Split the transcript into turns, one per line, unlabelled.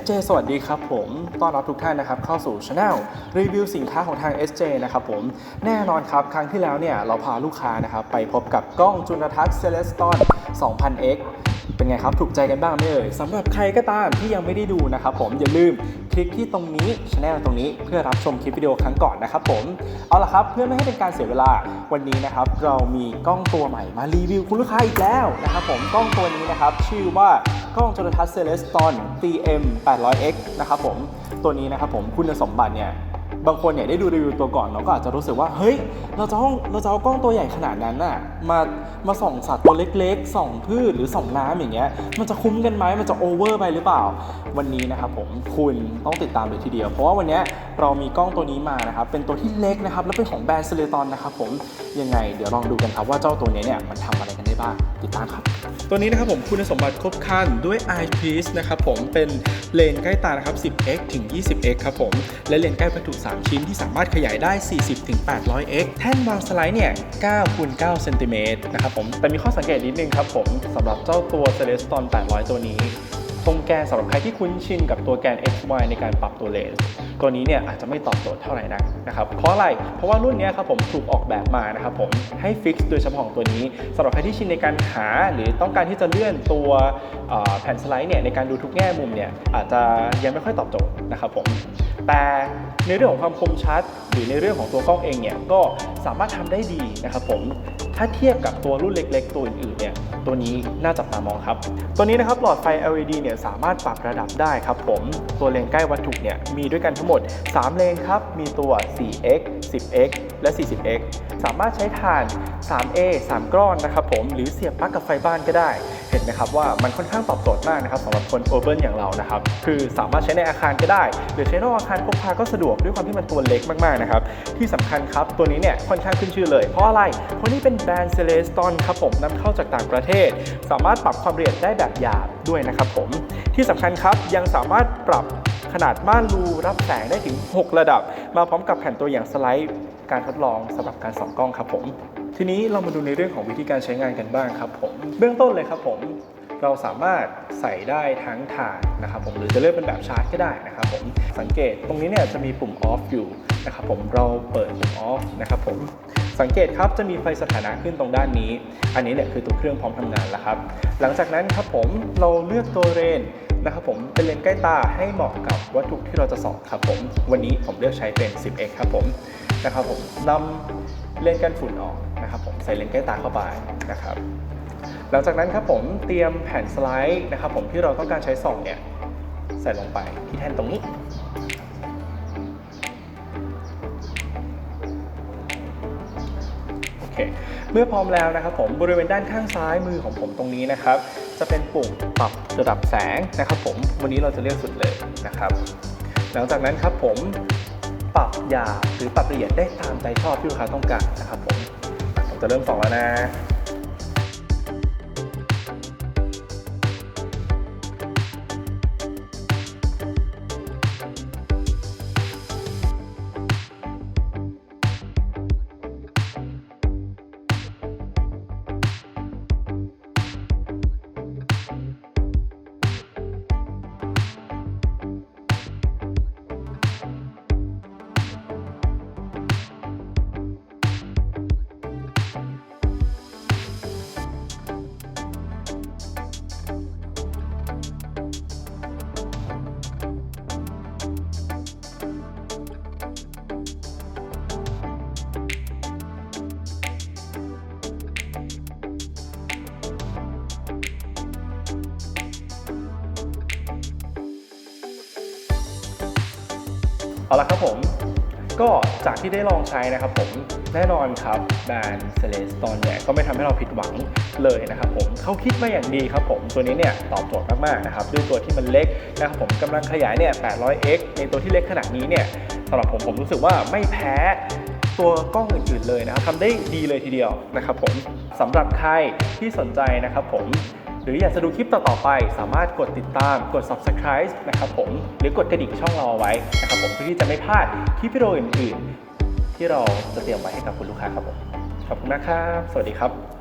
SJ สวัสดีครับผมต้อนรับทุกท่านนะครับเข้าสู่ช anel รีวิวสินค้าของทาง SJ นะครับผมแน่นอนครับ ครั้งที่แล้วเนี่ยเราพาลูกค้านะครับไปพบกับกล้องจุลทรรศน์ Celeston 2000X เป็นไงครับ ถูกใจกันบ้างไหมเอ่ยสำหรับใครก็ตามที่ยังไม่ได้ดูนะครับผมอย่าลืมคลิกที่ตรงนี้ช anel ตรงนี้เพื่อรับชมคลิปวิดีโอครั้งก่อนนะครับผม เอาละครับเพื่อไม่ให้เป็นการเสียเวลาวันนี้นะครับ เรามีกล้องตัวใหม่มารีวิวคุณลูกค้าอีกแล้วนะครับผมกล้องตัวนี้นะครับชื่อว่า ล้องจุลทรรศน์ Celeston TM 800X นะครับผม ตัวนี้นะครับผมคุณสมบัติเนี่ยบางคนเนี่ยได้ดูรีวิวตัวก่อนเราก็อาจจะรู้สึกว่าเฮ้ยเราจะเอาเราจะเอากล้องตัวใหญ่ขนาดนั้นน่ะมามาส่องสัตว์ตัวเล็กๆส่องพืชหรือส่องน้ำอย่างเงี้ยมันจะคุ้มกันไหมมันจะโอเวอร์ไปหรือเปล่า วันนี้นะครับผมคุณต้องติดตามเลยทีเดียว เพราะว่าวันนี้เรามีกล้องตัวนี้มานะครับเป็นตัวที่เล็กนะครับ แล้วเป็นของแบรนด์เซเลตอนนะครับผมยังไงเดี๋ยวลองดูกันครับว่าเจ้าตัวนี้เนี่ยมันทำอะไร บ้างติดตามครับ ตัวนี้นะครับผมคุณสมบัติครบครันด้วย eyepiece นะครับผมเป็นเลนใกล้ตานะครับ 10x ถึง 20x ครับผม และเลนใกล้วัตถุ 3 ชิ้นที่สามารถขยายได้ 40 ถึง 800x แท่นวางสไลด์เนี่ย9คูณ9เซนติเมตรนะครับผมแต่มีข้อสังเกตนิดนึงครับผมสำหรับเจ้าตัว Celeston 800 ตัวนี้ ตรงแกนสำหรับใครที่คุ้นชินกับตัวแกน x y ในการปรับตัวเลนส์ตัวนี้เนี่ยอาจจะไม่ตอบโจทย์เท่าไหร่นักนะครับเพราะอะไรเพราะว่ารุ่นนี้ครับผมถูกออกแบบมานะครับผมให้ฟิกซ์โดยเฉพาะของตัวนี้สำหรับใครที่ชินในการหา หรือต้องการที่จะเลื่อนตัวแผ่นสไลด์เนี่ยในการดูทุกแง่มุมเนี่ยอาจจะยังไม่ค่อยตอบโจทย์นะครับผมแต่ในเรื่องของความคมชัด หรือในเรื่องของตัวกล้องเองเนี่ยก็สามารถทำได้ดีนะครับผม ถ้าเทียบกับตัวรุ่นเล็ก ๆ ตัวอื่นๆเนี่ยตัวนี้น่าจับตามองครับ ตัวนี้นะครับหลอดไฟ LED เนี่ยสามารถปรับระดับได้ครับผมตัวเลนใกล้วัตถุเนี่ยมีด้วยกันทั้งหมด 3 เลนครับมีตัว 4x 10x และ 40x สามารถใช้ถ่าน 3A 3 กล้อนนะครับผมหรือเสียบปลั๊กกับไฟบ้านก็ได้ เห็นไหมครับว่ามันค่อนข้างตอบโจทย์มากนะครับสำหรับคนโอเ n นอย่างเรานะครับคือสามารถใช้ในอาคารก็ได้ หรือใช้นอกอาคารพกพาก็สะดวกด้วยความที่มันตัวเล็กมากๆนะครับที่สำคัญครับตัวนี้เนี่ยค่อนข้างขึ้นชื่อเลย เพราะอะไรเพราะนี่เป็นแบรนด์เซเลสตอนครับผมนำเข้าจากต่างประเทศ สามารถปรับความละเอียดได้แบบหยาบด้วยนะครับผมที่สำคัญครับยังสามารถปรับ ขนาดม่านรูรับแสงได้ถึง 6 ระดับ มาพร้อมกับแผ่นตัวอย่างสไลด์การทดลองสำหรับการส่องกล้องครับผม ทีนี้เรามาดูในเรื่องของวิธีการใช้งานกันบ้างครับผม เบื้องต้นเลยครับผมเราสามารถใส่ได้ทั้งถ่านนะครับผมหรือจะเลือกเป็นแบบชาร์จก็ได้นะครับผมสังเกตตรงนี้เนี่ยจะมีปุ่ม off อยู่นะครับผมเราเปิดปุ่ม off นะครับผม สังเกตครับจะมีไฟสถานะขึ้นตรงด้านนี้ อันนี้เนี่ยคือตัวเครื่องพร้อมทำงานแล้วครับ หลังจากนั้นครับผมเราเลือกตัวเรนนะครับผมเป็นเลนส์ใกล้ตาให้เหมาะกับวัตถุที่เราจะส่องครับผม วันนี้ผมเลือกใช้เป็น 10x ครับผมนะครับผมนำเลนส์กันฝุ่นออกนะครับผมใส่เลนส์ใกล้ตาเข้าไปนะครับ หลังจากนั้นครับผมเตรียมแผ่นสไลด์นะครับผมที่เราต้องการใช้ส่องเนี่ยใส่ลงไปที่แท่นตรงนี้ เคเมื่อพร้อมแล้วนะครับผมบริเวณด้านข้างซ้ายมือของผมตรงนี้นะครับ จะเป็นปุ่มปรับระดับแสงนะครับผมวันนี้เราจะเลือกสุดเลยนะครับ หลังจากนั้นครับผมปรับหยาบหรือปรับละเอียดได้ตามใจชอบที่ลูกค้าต้องการนะครับผมผมจะเริ่มส่องแล้วนะ เอาละครับผมก็จากที่ได้ลองใช้นะครับผมแน่นอนครับแบรนด์เซเลสตอนเนี่ยก็ไม่ทำให้เราผิดหวังเลยนะครับผมเขาคิดมาอย่างดีครับผมตัวนี้เนี่ยตอบโจทย์มากๆนะครับด้วยตัวที่มันเล็กนะครับผมกำลังขยายเนี่ย 800x ในตัวที่เล็กขนาดนี้เนี่ยสำหรับผมผมรู้สึกว่าไม่แพ้ตัวกล้องอื่นๆเลยนะครับทำได้ดีเลยทีเดียวนะครับผมสำหรับใครที่สนใจนะครับผม รืออยากจะดูคลิปต่อๆไป สามารถกดติดตามกด subscribe นะครับผม หรือกดกระดิ่งช่องเราเอาไว้นะครับผมเพื่อที่จะไม่พลาดคลิปวิดีโออื่นๆ ที่เราจะเตรียมไว้ให้กับคุณลูกค้าครับผมขอบคุณนะครับ สวัสดีครับ